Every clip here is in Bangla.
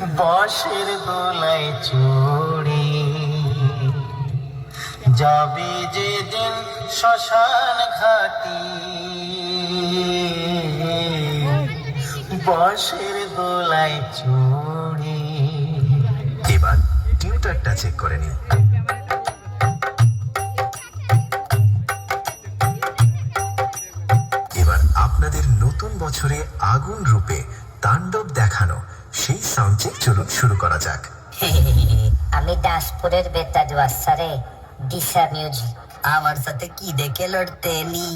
বসের দোলাই চড়ে। যাবে যে দিন শ্মশান ঘাটি। বসের দোলাই চড়ে। এবার টিউটারটা চেক করে নিন এবার আপনাদের নতুন বছরে আগুন রূপে তাণ্ডব দেখানো সেই সাউন্ডে চলো শুরু করা যাক। আমি দাসপুরের বেতাজ ওয়াসারে দিশা মিউজিক আমার সাথে কি দেখে লড়তে এলি?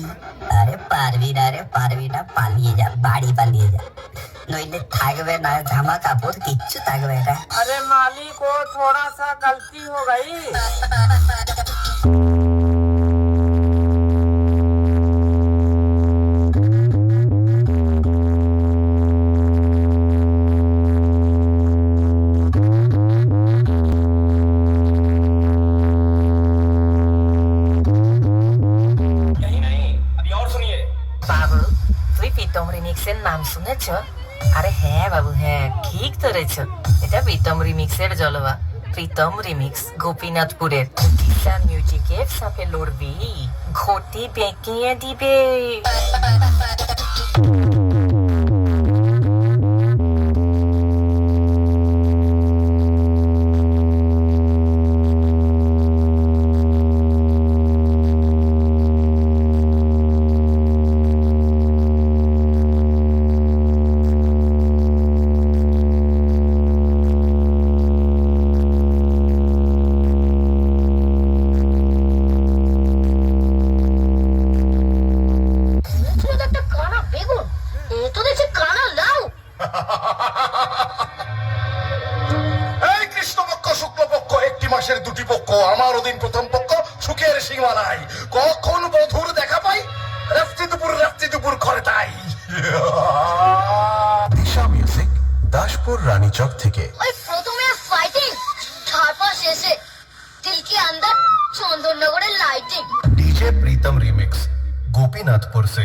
আরে পারবি না রে পারবি না পালিয়ে যা বাড়ি পালিয়ে যা। নইলে থাকবে না জামা কাপড় কিচ্ছু থাকবে না। আরে মালিক ও থোড়া সা গলতি হো গই। প্রীতম রিমিক্সের নাম শুনেছ? আরে হ্যাঁ বাবু হ্যাঁ ঠিক ধরেছ। এটা প্রীতম রিমিক্সের জলবা। প্রীতম রিমিক্স গোপীনাথপুরের। কিষান মিউজিকের সাথে লড়বি। ঘটি বেঁকিয়ে দিবে। মাসের দুটি পক্ষ আমার ওদিন প্রথম পক্ষ সুখের সীমা নাই। কখন বধুর দেখা পাই? রাত্রি দুপুর রাত্রি দুপুর ঘরে তাই। দিশা মিউজিক দাসপুর রানীচক থেকে। ওই প্রথমে ফাইটিং তারপর শেষে দিলকি আন্দার চন্দননগরের lighting DJ Pritam remix Gopinathpur সে।